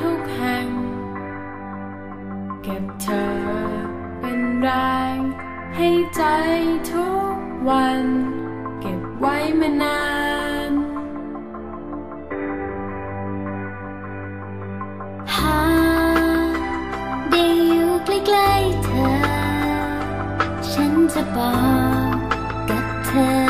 ทุกแห่ง เก็บเธอเป็นแรง ให้ใจทุกวัน เก็บไว้มานานหากได้อยู่ใกล้ๆเธอ ฉันจะบอกกับเธอ